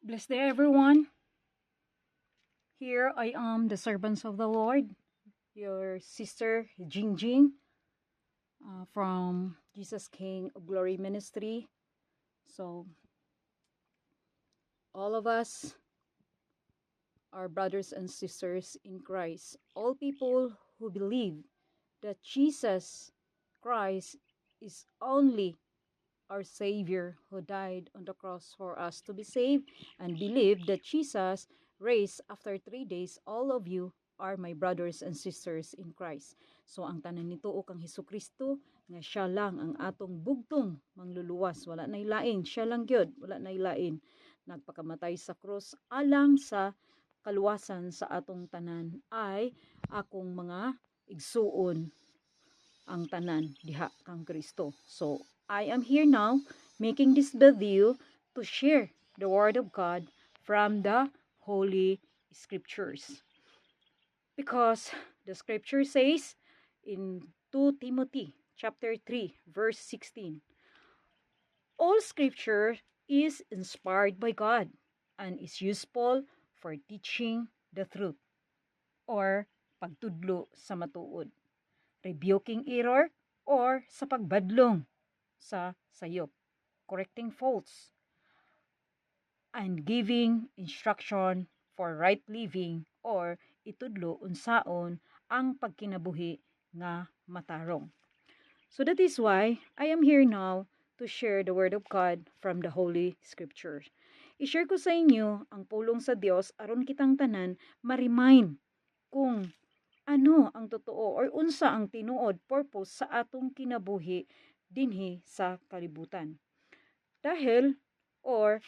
Blessed day, everyone. Here I am, the servants of the Lord, your sister Jing Jing uh, from Jesus King Glory Ministry. So, all of us are brothers and sisters in Christ. All people who believe that Jesus Christ is only our Savior who died on the cross for us to be saved and believe that Jesus raised after three days, all of you are my brothers and sisters in Christ. So ang tanan nito o kang Hesus Kristo nga siya lang ang atong bugtong mangluluwas. Wala na ilain, siya lang gyud, wala na ilain. Nagpakamatay sa krus alang sa kaluwasan sa atong tanan ay akong mga igsuon ang tanan diha kang Kristo. So I am here now making this video to share the Word of God from the Holy Scriptures. Because the Scripture says in 2 Timothy chapter 3 verse 16, All Scripture is inspired by God and is useful for teaching the truth or pagtudlo sa matuod, rebuking error or sa pagbadlong sa sayop, correcting faults, and giving instruction for right living or itudlo unsaon ang pagkinabuhi nga matarong. So that is why I am here now to share the Word of God from the Holy Scriptures. I-share ko sa inyo ang pulong sa Dios aron kitang tanan ma-remind kung ano ang totoo or unsa ang tinuod purpose sa atong kinabuhi dinhi sa kalibutan. Dahil or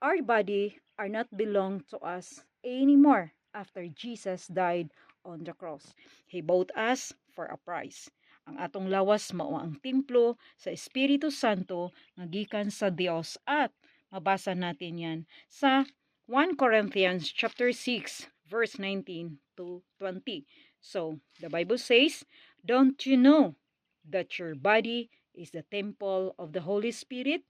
our body are not belong to us anymore after Jesus died on the cross. He bought us for a price. Ang atong lawas mao ang templo sa Espiritu Santo nga gikan sa Dios at mabasa natin yan sa 1 Corinthians chapter 6 verse 19 to 20. So, the Bible says, Don't you know that your body is the temple of the Holy Spirit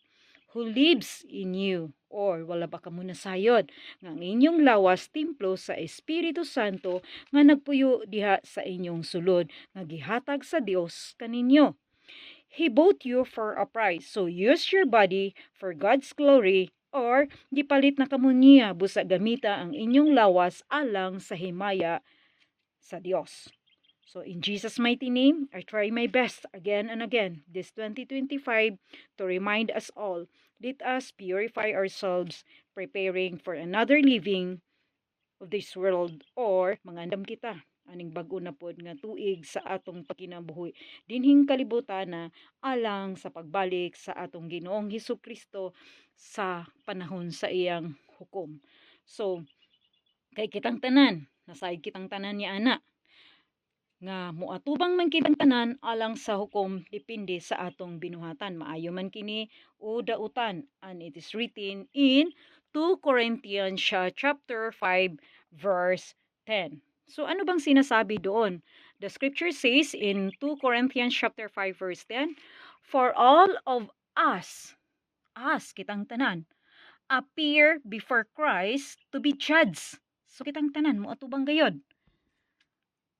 who lives in you? Or wala ba ka muna sayod? Nga ang inyong lawas templo sa Espiritu Santo nga nagpuyo diha sa inyong sulod nga gihatag sa Dios kaninyo. He bought you for a price. So use your body for God's glory or gipalit na kamo niya busa gamita ang inyong lawas alang sa himaya sa Dios. So in Jesus mighty name, I try my best again and again this 2025 to remind us all, let us purify ourselves preparing for another living of this world or mangandam kita aning bago na pod nga tuig sa atong pagkinabuhi dinhing kalibutan na alang sa pagbalik sa atong Ginoong Hesus Kristo sa panahon sa iyang hukom. So kay kitang tanan, nasay kitang tanan ni ana nga muatubang man kitang tanan alang sa hukom depende sa atong binuhatan. Maayo man kini o dautan and it is written in 2 Corinthians chapter 5 verse 10 So ano bang sinasabi doon? The scripture says in 2 Corinthians chapter 5 verse 10 for all of us us kitang tanan appear before Christ to be judged so kitang tanan muatubang gayod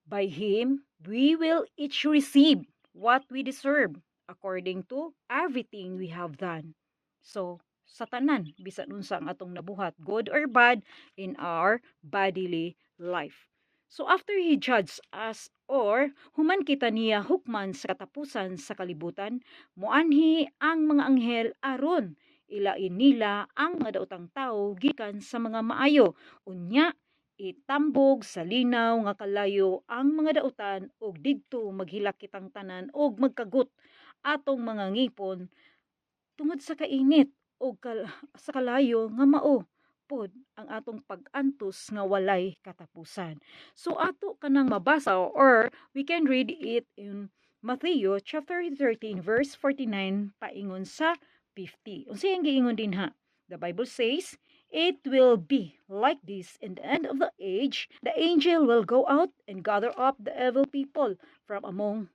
By Him, we will each receive what we deserve according to everything we have done. So, sa tanan, bisan unsa ang atong nabuhat, good or bad, in our bodily life. So, after He judged us, or human kita niya hukman sa katapusan sa kalibutan, muanhi ang mga anghel aron ilain nila ang mga daotang tao gikan sa mga maayo. Unya, itambog sa linaw nga kalayo ang mga dautan og didto maghilak kitang tanan og magkagut atong mga ngipon tungod sa kainit og kal sa kalayo nga mao pod ang atong pag-antos nga walay katapusan. So ato kanang mabasa or we can read it in Matthew chapter 13 verse 49 paingon sa 50. Unsa ang giingon din ha? The Bible says, It will be like this in the end of the age. The angel will go out and gather up the evil people from among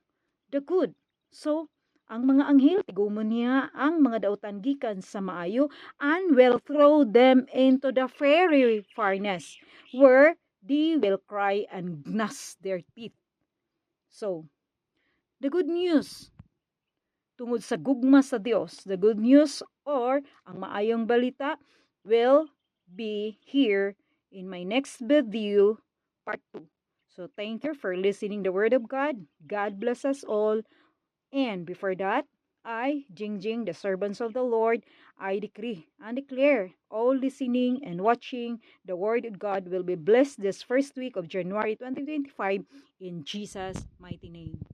the good. So, ang mga anghel tigumon niya ang mga dautan gikan sa maayo and will throw them into the fiery furnace where they will cry and gnash their teeth. So, the good news tungod sa gugma sa Dios, the good news or ang maayong balita will be here in my next video part 2. So thank you for listening the word of God. God bless us all. And before that, I, Jing Jing, the servants of the Lord, I decree and declare all listening and watching the word of God will be blessed this first week of January 2025 in Jesus' mighty name.